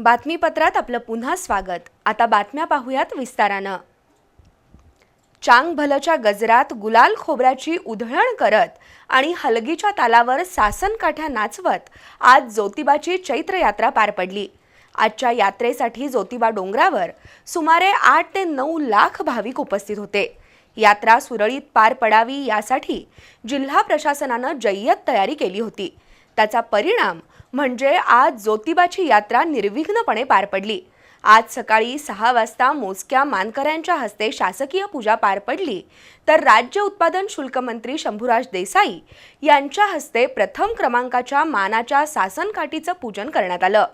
बातमीपत्रात आपलं पुन्हा स्वागत. आता बातम्या पाहूयात विस्तारानं. चांग भलच्या गजरात गुलाल खोबऱ्याची उधळण करत आणि हलगीच्या तालावर सासन काठ्या नाचवत आज ज्योतिबाची चैत्र यात्रा पार पडली. आजच्या यात्रेसाठी ज्योतिबा डोंगरावर सुमारे आठ ते नऊ लाख भाविक उपस्थित होते. यात्रा सुरळीत पार पडावी यासाठी जिल्हा प्रशासनानं जय्यत तयारी केली होती. त्याचा परिणाम म्हणजे आज ज्योतिबाची यात्रा निर्विघ्नपणे पार पडली. आज सकाळी सहा वाजता मोजक्या मानकऱ्यांच्या हस्ते शासकीय पूजा पार पडली. तर राज्य उत्पादन शुल्क मंत्री शंभूराज देसाई यांच्या हस्ते प्रथम क्रमांकाच्या मानाच्या सासनकाठीचं पूजन करण्यात आलं.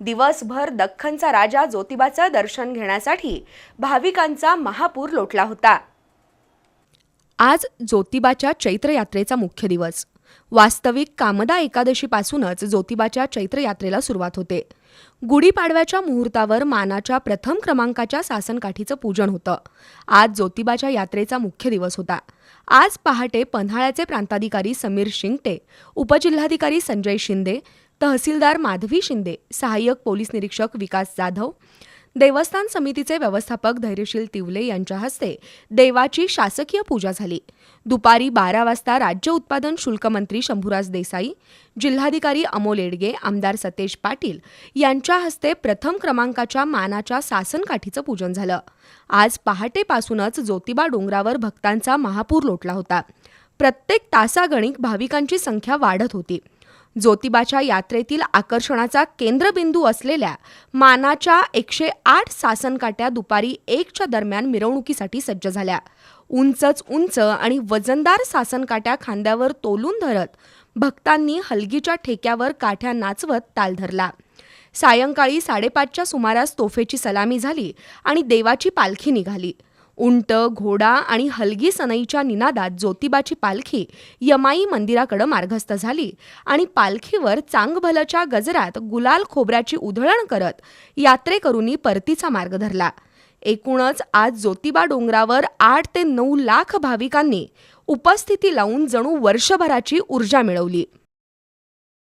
दिवसभर दख्खनचा राजा ज्योतिबाचं दर्शन घेण्यासाठी भाविकांचा महापूर लोटला होता. आज ज्योतिबाच्या चैत्र यात्रेचा मुख्य दिवस. वास्तविक कामदा एकादशीपासूनच ज्योतिबाच्या चैत्रयात्रेला सुरुवात होते. गुढीपाडव्याच्या मुहूर्तावर मानाच्या प्रथम क्रमांकाच्या सासनकाठीचं पूजन होतं. आज ज्योतिबाच्या यात्रेचा मुख्य दिवस होता. आज पहाटे पन्हाळ्याचे प्रांताधिकारी समीर शिंगटे उपजिल्हाधिकारी संजय शिंदे तहसीलदार माधवी शिंदे सहाय्यक पोलीस निरीक्षक विकास जाधव देवस्थान समितीचे व्यवस्थापक धैर्यशील तिवले यांच्या हस्ते देवाची शासकीय पूजा झाली. दुपारी बारा वाजता राज्य उत्पादन शुल्क मंत्री शंभूराज देसाई जिल्हाधिकारी अमोल एडगे आमदार सतेज पाटील यांच्या हस्ते प्रथम क्रमांकाच्या मानाच्या सासनकाठीचं पूजन झालं. आज पहाटेपासूनच ज्योतिबा डोंगरावर भक्तांचा महापूर लोटला होता. प्रत्येक तासागणिक भाविकांची संख्या वाढत होती. ज्योतिबाच्या यात्रेतील आकर्षणाचा केंद्रबिंदू असलेल्या मानाच्या एकशे आठ सासनकाट्या दुपारी एकच्या दरम्यान मिरवणुकीसाठी सज्ज झाल्या. उंचच उंच आणि वजनदार सासनकाट्या खांद्यावर तोलून धरत भक्तांनी हलगीच्या ठेक्यावर काठ्या नाचवत ताल धरला. सायंकाळी साडेपाचच्या सुमारास तोफेची सलामी झाली आणि देवाची पालखी निघाली. उंट घोडा आणि हलगी सनईच्या निनादात ज्योतिबाची पालखी यमाई मंदिराकडे मार्गस्थ झाली आणि पालखीवर चांगभलच्या गजरात गुलाल खोबऱ्याची उधळण करत यात्रेकरूंनी परतीचा मार्ग धरला. एकूणच आज ज्योतिबा डोंगरावर आठ ते नऊ लाख भाविकांनी उपस्थिती लावून जणू वर्षभराची ऊर्जा मिळवली.